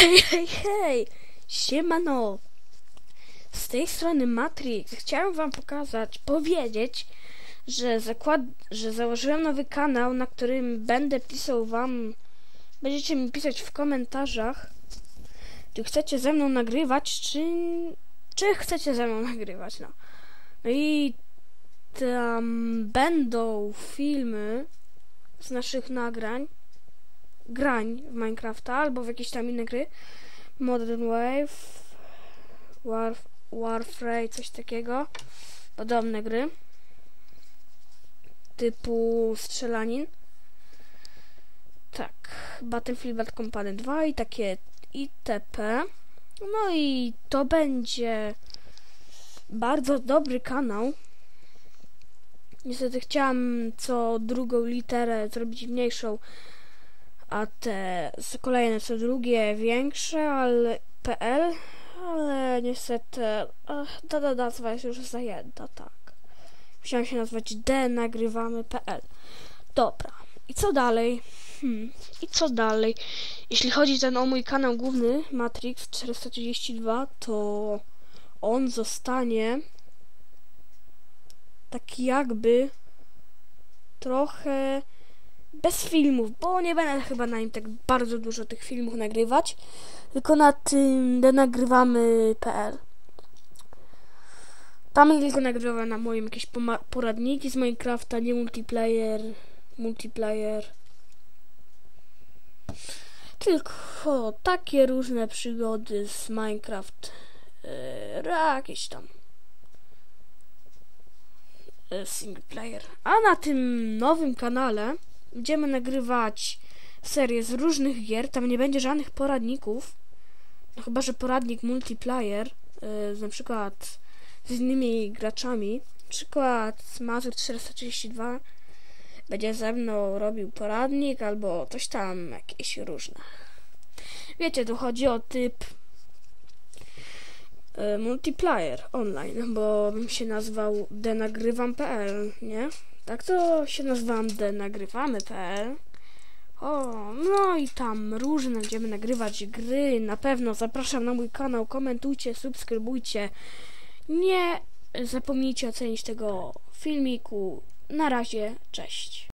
Hej, hej, hej! Siemano! Z tej strony Matrix. Chciałem wam pokazać, powiedzieć, że zakład, że założyłem nowy kanał, na którym będę pisał wam, będziecie mi pisać w komentarzach, czy chcecie ze mną nagrywać, czy, czy chcecie ze mną nagrywać, no. No i tam będą filmy z naszych nagrań, grań w Minecrafta albo w jakieś tam inne gry. Modern Wave, War, Warframe, coś takiego. Podobne gry. Typu strzelanin. Tak. Battlefield Bad Company 2 i takie itp. No i to będzie bardzo dobry kanał. Niestety chciałam co drugą literę zrobić mniejszą, a te kolejne co drugie większe, ale PL, ale niestety ach, ta, ta nazwa jest już zajęta, tak. Musiałam się nazwać dnagrywamy.pl. Dobra. I co dalej? Hmm. I co dalej? Jeśli chodzi ten o mój kanał główny, Matrix 432, to on zostanie taki jakby trochę bez filmów, bo nie będę chyba na nim tak bardzo dużo tych filmów nagrywać, tylko na tym nagrywamy.pl. Tam tylko nagrywam na moim jakieś poradniki z Minecrafta, nie multiplayer, multiplayer. Tylko takie różne przygody z Minecraft, yy, jakieś tam yy, single player. A na tym nowym kanale będziemy nagrywać serię z różnych gier. Tam nie będzie żadnych poradników. No chyba, że poradnik multiplayer, yy, na przykład z innymi graczami. Na przykład Mazur 432 będzie ze mną robił poradnik albo coś tam jakieś różne. Wiecie, tu chodzi o typ multiplayer online, bo bym się nazwał denagrywam.pl, nie? Tak to się nazywam denagrywamy.pl. O, no i tam różne będziemy nagrywać gry. Na pewno zapraszam na mój kanał, komentujcie, subskrybujcie. Nie zapomnijcie ocenić tego filmiku. Na razie, cześć.